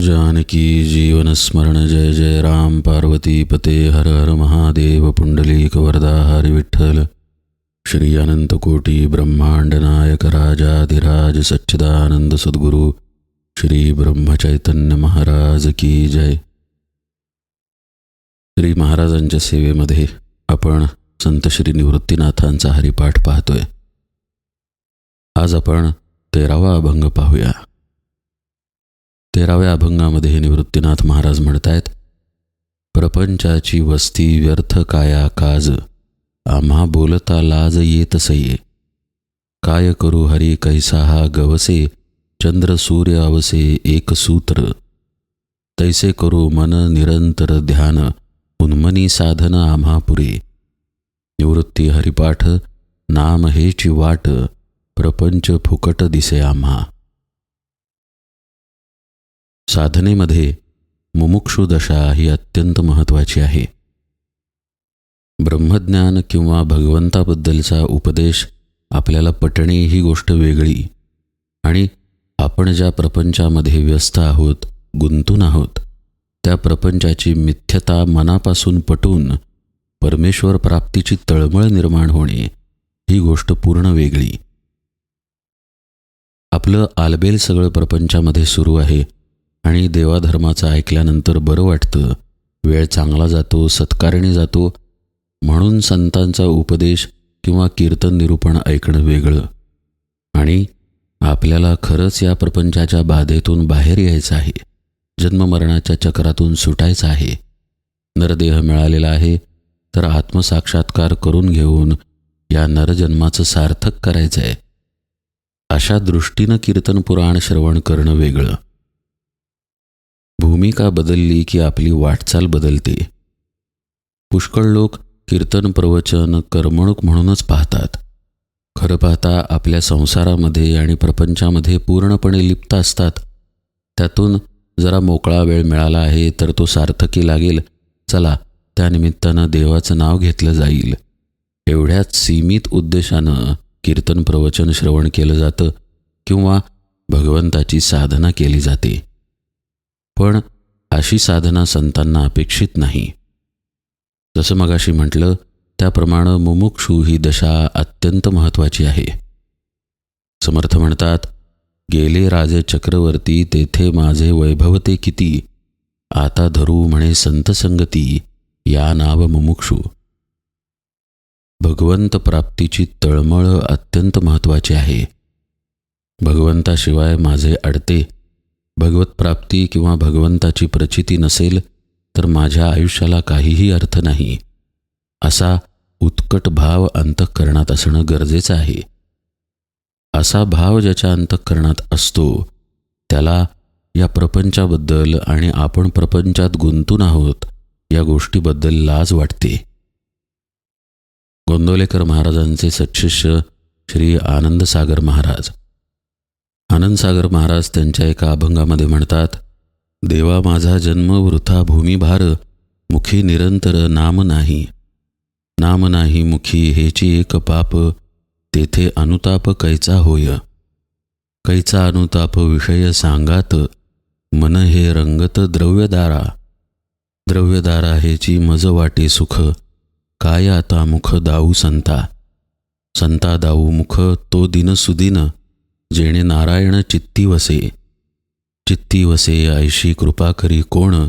जानकी जीवनस्मरण जय जय राम पार्वती पते हर हर महादेव पुंडलीक वरदा हरी विठ्ठल। श्री अनंतकोटी ब्रह्मांड नायक राजाधिराज सच्चिदानंद सद्गुरु श्री ब्रह्मचैतन्य महाराज की जय। श्री महाराजांच्या सेवेमध्ये आपण संत श्री निवृत्तीनाथांचा हरिपाठ पाहतोय. आज आपण तेरावा अभंग पाहूया. तेराव्या अभंगामध्ये निवृत्तीनाथ महाराज म्हणतायत प्रपंचाची वस्ती व्यर्थ काया काज आम्हा बोलता लाज येत सये. काय करू हरी कैसा हा गवसे चंद्र सूर्य अवसे एक सूत्र. तैसे करू मन निरंतर ध्यान उन्मनी साधन आम्हा पुरे. निवृत्ती हरिपाठ नाम हेची वाट प्रपंच फुकट दिसे आम्हा. साधनेमध्ये मुमुक्षुदशा ही अत्यंत महत्त्वाची आहे. ब्रह्मज्ञान किंवा भगवंताबद्दलचा उपदेश आपल्याला पटणे ही गोष्ट वेगळी आणि आपण ज्या प्रपंचामध्ये व्यस्त आहोत गुंतून आहोत त्या प्रपंचाची मिथ्यता मनापासून पटून परमेश्वर प्राप्तीची तळमळ निर्माण होणे ही गोष्ट पूर्ण वेगळी. आपलं आलबेल सगळं प्रपंचामध्ये सुरू आहे आणि देवाधर्माचं ऐकल्यानंतर बरं वाटतं. वेळ चांगला जातो सत्कारणी जातो. म्हणून संतांचा उपदेश किंवा कीर्तन निरूपण ऐकणं वेगळं. आणि आपल्याला खरंच या प्रपंचाच्या बाधेतून बाहेर यायचं आहे. जन्ममरणाच्या चक्रातून सुटायचं आहे. नरदेह मिळालेला आहे तर आत्मसाक्षात्कार करून घेऊन या नरजन्माचं सार्थक करायचं आहे अशा दृष्टीनं कीर्तन पुराण श्रवण करणं वेगळं. भूमिका बदलली की आपली वाटचाल बदलते. पुष्कळ लोक कीर्तन प्रवचन करमणूक म्हणूनच पाहतात. खरं पाहता आपल्या संसारामध्ये आणि प्रपंचामध्ये पूर्णपणे लिप्त असतात. त्यातून जरा मोकळा वेळ मिळाला आहे तर तो सार्थकी लागेल. चला त्यानिमित्तानं देवाचं नाव घेतलं जाईल. एवढ्याच सीमित उद्देशानं कीर्तन प्रवचन श्रवण केलं जातं किंवा भगवंताची साधना केली जाते. पण अशी साधना संतांना अपेक्षित नाही. जसं मगाशी म्हटलं त्याप्रमाणे मुमुक्षू ही दशा अत्यंत महत्त्वाची आहे. समर्थ म्हणतात गेले राजे चक्रवर्ती तेथे माझे वैभवते किती? आता धरू म्हणे संत संगती या नाव मुमुक्षू. भगवंत प्राप्तीची तळमळ अत्यंत महत्त्वाची आहे. भगवंताशिवाय माझे अडते भगवत प्राप्ती किंवा भगवंताची प्रचिती नसेल तर माझ्या आयुष्याला काहीही अर्थ नाही. असा उत्कट भाव अंतःकरणात असणं गरजेचं आहे. असा भाव ज्याच्या अंतःकरणात असतो त्याला या प्रपंचाबद्दल आणि आपण प्रपंचात गुंतून आहोत या गोष्टीबद्दल लाज वाटते. गोंदवलेकर महाराजांचे सच्शिष्य श्री आनंदसागर महाराज. आनंदसागर महाराज त्यांच्या एका अभंगामध्ये म्हणतात देवा माझा जन्म वृथा भूमिभार मुखी निरंतर नाम नाही. नाम नाही मुखी हेची एक पाप तेथे अनुताप कैचा होय. कैचा अनुताप विषय सांगात मन हे रंगत द्रव्यदारा. द्रव्यदारा हेची मज वाटे सुख काय आता मुख दाऊ संता. संता दाऊ मुख तो दिन सुदिन जेणे नारायण चित्ती वसे चित्ती वसे आयशी कृपा करी कोण?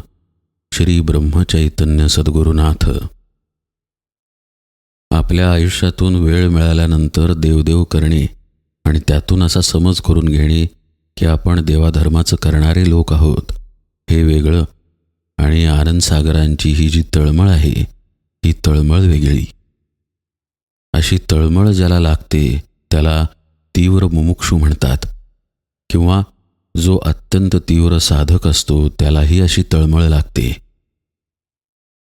श्री ब्रह्मचैतन्य सद्गुरुनाथ. आपल्या आयुष्यातून वेळ मिळाल्यानंतर देवदेव करणे आणि त्यातून असा समज करून घेणे की आपण देवाधर्माचं करणारे लोक आहोत हे वेगळं आणि आनंदसागरांची ही जी तळमळ आहे ही तळमळ वेगळी. अशी तळमळ ज्याला लागते त्याला तीव्र मुमुक्षू म्हणतात. किंवा जो अत्यंत तीव्र साधक असतो त्यालाही अशी तळमळ लागते.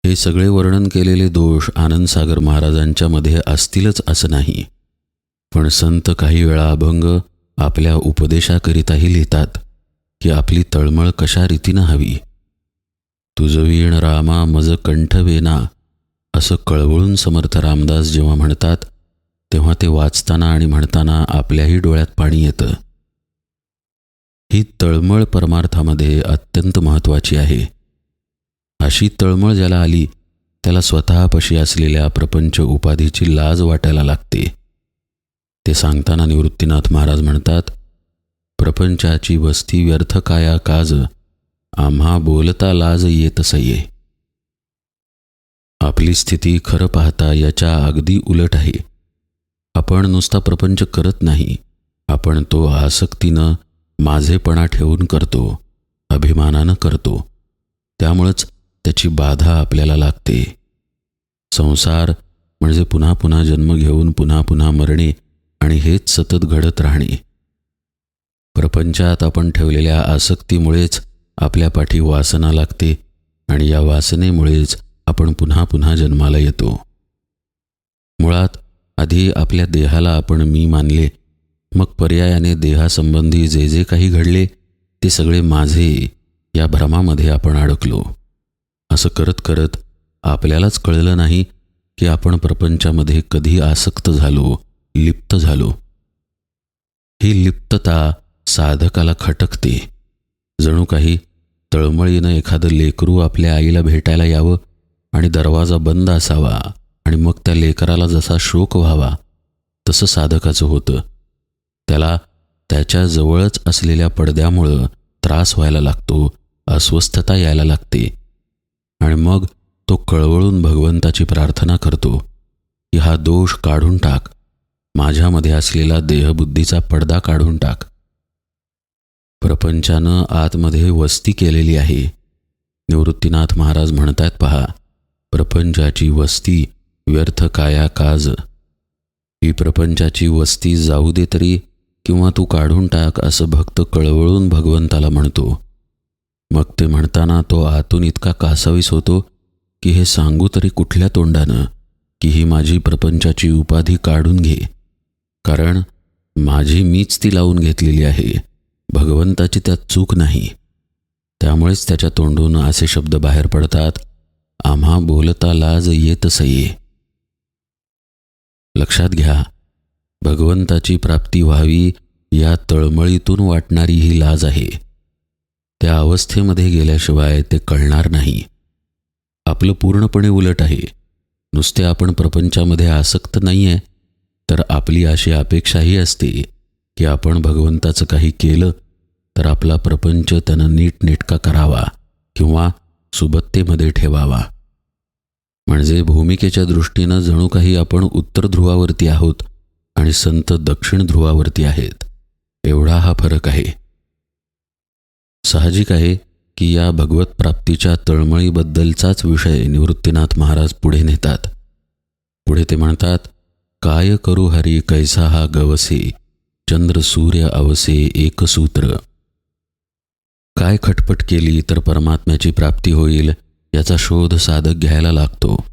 हे सगळे वर्णन केलेले दोष आनंदसागर महाराजांच्या मध्ये असतीलच असं नाही. पण संत काही वेळा अभंग आपल्या उपदेशाकरिताही लिहितात की आपली तळमळ कशा रीतीनं हवी? तुझवीण रामा मज कंठवेना असं कळवळून समर्थ रामदास जेव्हा म्हणतात तेव्हा ते वाचताना आणि म्हणताना आपल्याही डोळ्यात पाणी येतं. ही तळमळ परमार्थामध्ये अत्यंत महत्त्वाची आहे. अशी तळमळ ज्याला आली त्याला स्वतःपाशी असलेल्या प्रपंच उपाधीची लाज वाटायला लागते. ते सांगताना निवृत्तीनाथ महाराज म्हणतात प्रपंचाची वस्ती व्यर्थ काया काज आम्हा बोलता लाज येत सये. आपली स्थिती खरं पाहता याच्या अगदी उलट आहे. आपण नुसता प्रपंच करत नाही. आपण तो आसक्तीनं माझेपणा ठेवून करतो अभिमानानं करतो. त्यामुळंच त्याची बाधा आपल्याला लागते. संसार म्हणजे पुन्हा पुन्हा जन्म घेऊन पुन्हा पुन्हा मरणे आणि हेच सतत घडत राहणे. प्रपंचात आपण ठेवलेल्या आसक्तीमुळेच आपल्या पाठी वासना लागते आणि या वासनेमुळेच आपण पुन्हा पुन्हा जन्माला येतो. मुळात आधी आपल्या देहाला आपण मी मानले मग पर्यायाने देहासंबंधी जे जे काही घडले ते सगळे माझे या भ्रमामध्ये आपण अडकलो. असं करत करत आपल्यालाच कळलं नाही की आपण प्रपंचामध्ये कधी आसक्त झालो लिप्त झालो. ही लिप्तता साधकाला खटकते. जणू काही तळमळीनं एखादं लेकरू आपल्या आईला भेटायला यावं आणि दरवाजा बंद असावा आणि मग त्या लेकराला जसा शोक व्हावा तसं साधकाचं होतं. त्याला त्याच्या जवळच असलेल्या पडद्यामुळं त्रास व्हायला लागतो अस्वस्थता यायला लागते. आणि मग तो कळवळून भगवंताची प्रार्थना करतो की हा दोष काढून टाक. माझ्यामध्ये असलेला देहबुद्धीचा पडदा काढून टाक. प्रपंचानं आतमध्ये वस्ती केलेली आहे. निवृत्तीनाथ महाराज म्हणतायत पहा प्रपंचाची वस्ती व्यर्थ काया काज. ही प्रपंचाची वस्ती जाऊ दे तरी किंवा तू काढून टाक असं भक्त कळवळून भगवंताला म्हणतो. मग ते म्हणताना तो आतून इतका कासावीस होतो की हे सांगू तरी कुठल्या तोंडानं की ही माझी प्रपंचाची उपाधी काढून घे. कारण माझी मीच ती लावून घेतलेली आहे. भगवंताची त्यात चूक नाही. त्यामुळेच त्याच्या तोंडून असे शब्द बाहेर पडतात आम्हा बोलता लाज येत सये लक्षात घ्या भगवंताची प्राप्ती व्हावी या तळमळीतून वाटणारी ही लाज आहे. त्या अवस्थेमध्ये गेल्याशिवाय ते कळणार नाही. आपलं पूर्णपणे उलट आहे. नुसते आपण प्रपंचामध्ये आसक्त नाही आहे तर आपली अशी अपेक्षाही असते की आपण भगवंताचं काही केलं तर आपला प्रपंच त्यानं नीटनेटका करावा किंवा सुबत्तेमध्ये ठेवावा. म्हणजे भूमिकेच्या दृष्टीनं जणू काही आपण उत्तर ध्रुवावरती आहोत आणि संत दक्षिण ध्रुवावरती आहेत. एवढा हा फरक आहे. साहजिक आहे की या भगवत प्राप्तीच्या तळमळीबद्दलचाच विषय निवृत्तीनाथ महाराज पुढे नेतात. पुढे ते म्हणतात काय करू हरी कैसा हा गवसे चंद्र सूर्य अवसे एक सूत्र. काय खटपट केली तर परमात्म्याची प्राप्ती होईल याचा शोध साधक घ्यायला लागतो.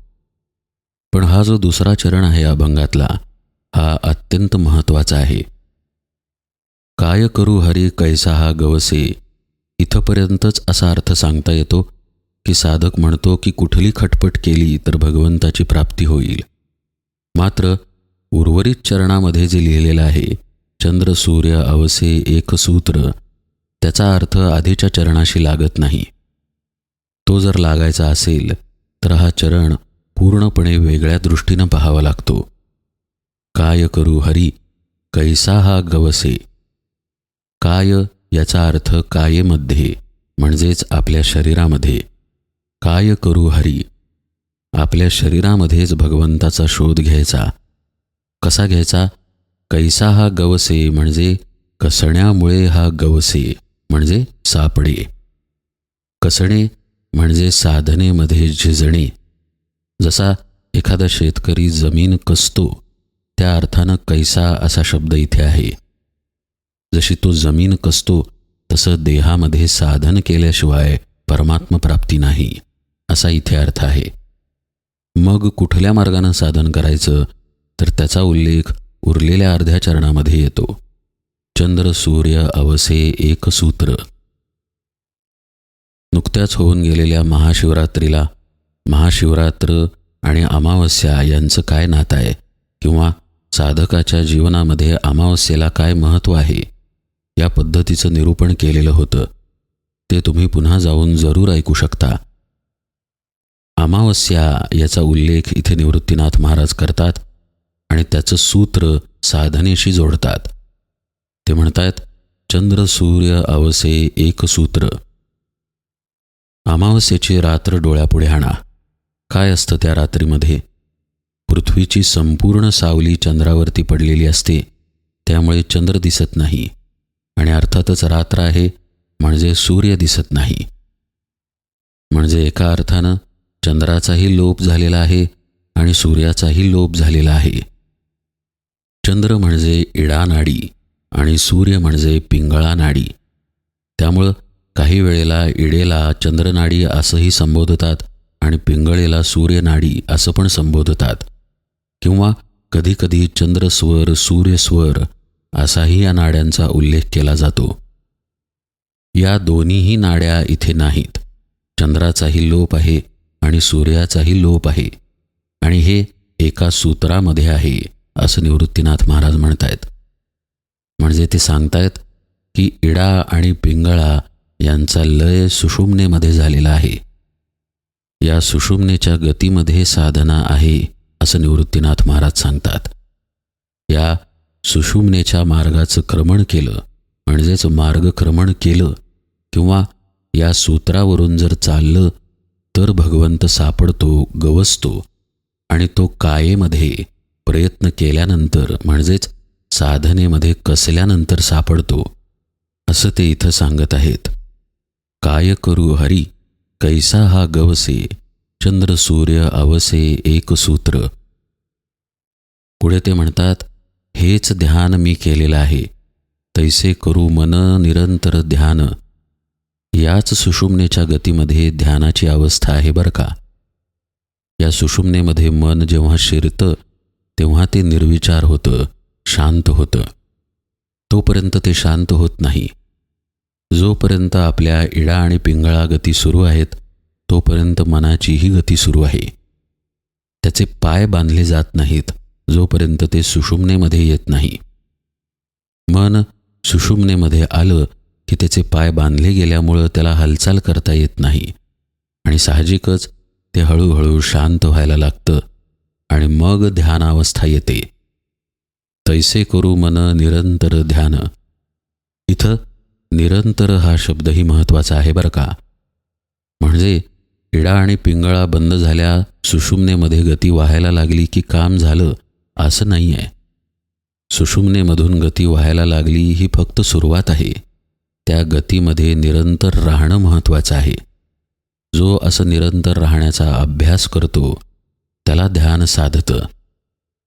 पण हा जो दुसरा चरण आहे अभंगातला हा अत्यंत महत्त्वाचा आहे. काय करू हरी कैसा हा गवसे इथंपर्यंतच असा अर्थ सांगता येतो की साधक म्हणतो की कुठली खटपट केली तर भगवंताची प्राप्ती होईल. मात्र उर्वरित चरणामध्ये जे लिहिलेलं आहे चंद्र सूर्य अवसे एक सूत्र त्याचा अर्थ आधीच्या चरणाशी लागत नाही. तो जर लागायचा असेल तर हा चरण पूर्णपणे वेगळ्या दृष्टीनं पाहावा लागतो. काय करू हरी? कैसा हा गवसे? काय याचा अर्थ कायेमध्ये म्हणजेच आपल्या शरीरामध्ये? काय करू हरी? आपल्या शरीरामध्येच भगवंताचा शोध घ्यायचा. कसा घ्यायचा? कैसा हा गवसे म्हणजे कसण्यामुळे हा गवसे म्हणजे सापडे. कसणे? म्हणजे साधनेमध्ये झिजणे. जसा एखादा शेतकरी जमीन कसतो त्या अर्थानं कैसा असा शब्द इथे आहे. जशी तो जमीन कसतो तसं देहामध्ये साधन केल्याशिवाय परमात्मप्राप्ती नाही असा इथे अर्थ आहे. मग कुठल्या मार्गानं साधन करायचं? तर त्याचा उल्लेख उरलेल्या अर्ध्या चरणामध्ये येतो. चंद्र सूर्य अवसे एक सूत्र. नुकत्याच होऊन गेलेल्या महाशिवरात्रीला महाशिवरात्र आणि अमावस्या यांचं काय नातं आहे किंवा साधकाच्या जीवनामध्ये अमावस्येला काय महत्त्व आहे या पद्धतीचं निरूपण केलेलं होतं. ते तुम्ही पुन्हा जाऊन जरूर ऐकू शकता. अमावस्या याचा उल्लेख इथे निवृत्तीनाथ महाराज करतात आणि त्याचं सूत्र साधनेशी जोडतात. ते म्हणतायत चंद्र सूर्य अवसे एक सूत्र. अमावस्येची रात्र डोळ्यापुढे आणा. काय असतं त्या रात्रीमध्ये? पृथ्वीची संपूर्ण सावली चंद्रावरती पडलेली असते त्यामुळे चंद्र दिसत नाही. आणि अर्थातच रात्र आहे म्हणजे सूर्य दिसत नाही. म्हणजे एका अर्थानं चंद्राचाही लोप झालेला आहे आणि सूर्याचाही लोप झालेला आहे. चंद्र म्हणजे इडा नाडी आणि सूर्य म्हणजे पिंगळा नाडी. त्यामुळं काही वेळेला इडेला चंद्रनाडी असंही संबोधतात आणि पिंगळेला सूर्यनाडी असं पण संबोधतात. किंवा कधीकधी चंद्रस्वर सूर्यस्वर असाही या नाड्यांचा उल्लेख केला जातो. या दोन्हीही नाड्या इथे नाहीत. चंद्राचाही लोप आहे आणि सूर्याचाही लोप आहे. आणि हे एका सूत्रामध्ये आहे असं निवृत्तीनाथ महाराज म्हणतायत. म्हणजे ते सांगतायत की इडा आणि पिंगळा यांचा लय सुषुम्नेमध्ये झालेला आहे. या सुषुम्नेच्या गतीमध्ये साधना आहे असं निवृत्तीनाथ महाराज सांगतात. या सुषुम्नेच्या मार्गाचं क्रमण केलं म्हणजेच मार्गक्रमण केलं किंवा या सूत्रावरून जर चाललं तर भगवंत सापडतो गवसतो आणि तो कायेमध्ये प्रयत्न केल्यानंतर म्हणजेच साधनेमध्ये कसल्यानंतर सापडतो असं ते इथं सांगत आहेत. काय करू हरी कैसा हा गवसे चंद्र सूर्य अवसे एक सूत्र. पुढे ते म्हणतात हेच ध्यान मी केलेलं आहे तैसे करू मन निरंतर ध्यान. याच सुषुम्नेच्या गतीमध्ये ध्यानाची अवस्था आहे बरं का? या सुषुम्नेमध्ये मन जेव्हा शिरतं तेव्हा ते निर्विचार होतं शांत होतं. तोपर्यंत ते शांत होत नाही. जोपर्यंत आपल्या इडा आणि पिंगळा गती सुरू आहेत तोपर्यंत मनाचीही गती सुरू आहे. त्याचे पाय बांधले जात नाहीत जोपर्यंत ते सुषुम्नेमध्ये येत नाही. मन सुषुम्नेमध्ये आलं की त्याचे पाय बांधले गेल्यामुळं त्याला हालचाल करता येत नाही आणि साहजिकच ते हळूहळू शांत व्हायला लागतं आणि मग ध्यानावस्था येते. तैसे करू मन निरंतर ध्यान. इथं निरंतर हा शब्दही महत्त्वाचा आहे बरं का. म्हणजे इडा आणि पिंगळा बंद झाल्या सुषुम्नेमध्ये गती व्हायला लागली की काम झालं असं नाही आहे सुषुम्नेमधून गती व्हायला लागली ही फक्त सुरुवात आहे. त्या गतीमध्ये निरंतर राहणं महत्त्वाचं आहे. जो असं निरंतर राहण्याचा अभ्यास करतो त्याला ध्यान साधतं.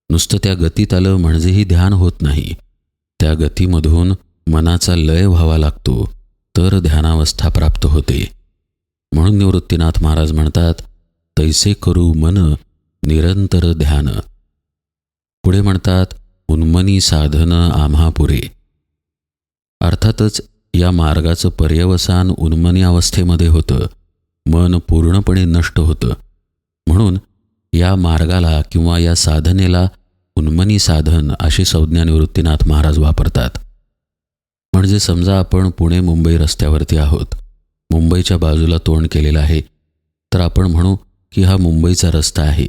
नुसतं त्या गतीत आलं म्हणजेही ध्यान होत नाही. त्या गतीमधून मनाचा लय व्हावा लागतो तर ध्यानावस्था प्राप्त होते. म्हणून निवृत्तीनाथ महाराज म्हणतात तैसे करू मन निरंतर ध्यान. पुढे म्हणतात उन्मनी साधन आम्हा पुरे. अर्थातच या मार्गाचं पर्यवसान उन्मनी अवस्थेमध्ये होतं मन पूर्णपणे नष्ट होतं. म्हणून या मार्गाला किंवा या साधनेला उन्मनी साधन अशी संज्ञा निवृत्तीनाथ महाराज वापरतात. म्हणजे समजा आपण पुणे मुंबई रस्त्यावरती आहोत मुंबईच्या बाजूला तोंड केलेलं आहे तर आपण म्हणू की हा मुंबईचा रस्ता आहे.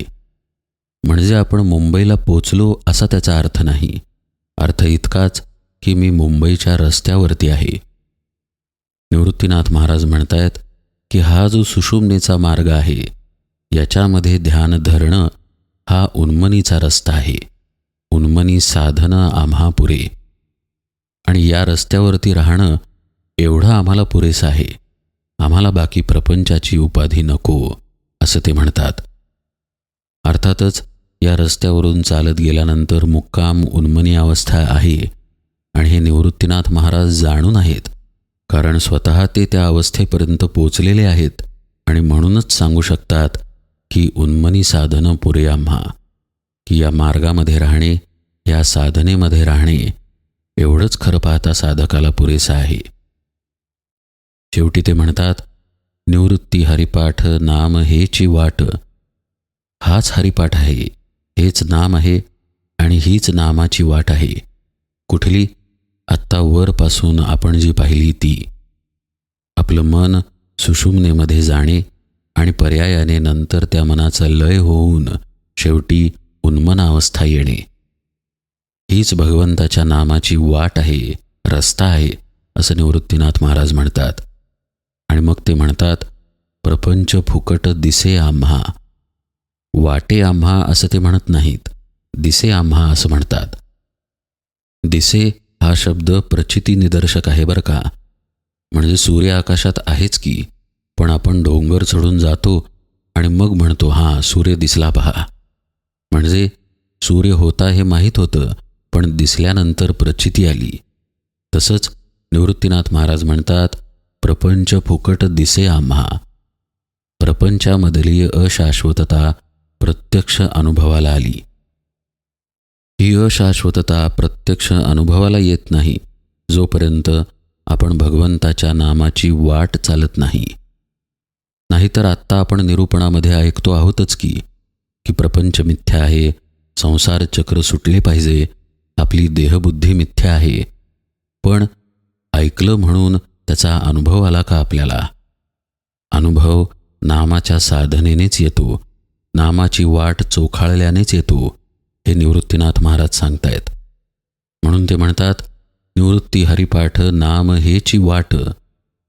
म्हणजे आपण मुंबईला पोचलो असा त्याचा अर्थ नाही. अर्थ इतकाच की मी मुंबईच्या रस्त्यावरती आहे. निवृत्तीनाथ महाराज म्हणतायत की हा जो सुषुम्नेचा मार्ग आहे याच्यामध्ये ध्यान धरणं हा उन्मनीचा रस्ता आहे. उन्मनी साधनं आम्हा पुरे आणि या रस्त्यावरती राहणं एवढं आम्हाला पुरेसं आहे. आम्हाला बाकी प्रपंचाची उपाधी नको असं ते म्हणतात. अर्थातच या रस्त्यावरून चालत गेल्यानंतर मुक्काम उन्मनी अवस्था आहे आणि हे निवृत्तीनाथ महाराज जाणून आहेत. कारण स्वतः ते त्या अवस्थेपर्यंत पोचलेले आहेत आणि म्हणूनच सांगू शकतात की उन्मनी साधनं पुरे आम्हा की या मार्गामध्ये राहणे या साधनेमध्ये राहणे एवढंच खरं पाहता साधकाला पुरेसं आहे. शेवटी ते म्हणतात निवृत्ती हरिपाठ नाम हेची वाट. हाच हरिपाठ आहे हेच नाम आहे आणि हीच नामाची वाट आहे. कुठली? आत्ता वरपासून आपण जी पाहिली ती. आपलं मन सुषुम्नेमध्ये जाणे आणि पर्यायाने नंतर त्या मनाचा लय होऊन शेवटी उन्मनावस्था येणे. हीच भगवंताच्या नामाची वाट आहे रस्ता आहे असं निवृत्तीनाथ महाराज म्हणतात. आणि मग ते म्हणतात प्रपंच फुकट दिसे आम्हा. वाटे आम्हा असं ते म्हणत नाहीत. दिसे आम्हा असं म्हणतात. दिसे हा शब्द प्रचिती निदर्शक आहे बरं का. म्हणजे सूर्य आकाशात आहेच की पण आपण डोंगर चढून जातो आणि मग म्हणतो हां सूर्य दिसला पहा. म्हणजे सूर्य होता हे माहीत होतं पण दिसल्यानंतर प्रचिती आली. तसंच निवृत्तीनाथ महाराज म्हणतात प्रपंच फुकट दिसे आम्हा. प्रपंचामधली अशाश्वतता प्रत्यक्ष अनुभवाला आली. ही अशाश्वतता प्रत्यक्ष अनुभवाला येत नाही. जोपर्यंत आपण भगवंताच्या नामाची वाट चालत नाही. नाहीतर आत्ता आपण निरूपणामध्ये ऐकतो आहोतच की की प्रपंच मिथ्या आहे संसार चक्र सुटले पाहिजे आपली देहबुद्धी मिथ्या आहे. पण ऐकलं म्हणून त्याचा अनुभव आला का आपल्याला? अनुभव नामाच्या साधनेनेच येतो. नामाची वाट चोखाळल्यानेच येतो हे निवृत्तीनाथ महाराज सांगतायत. म्हणून ते म्हणतात निवृत्ती हरिपाठ नाम हेची वाट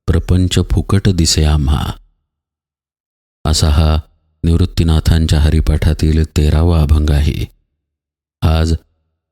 प्रपंच फुकट दिसे आम्हा. असा हा निवृत्तीनाथांच्या हरिपाठातील तेरावा अभंग आहे. आज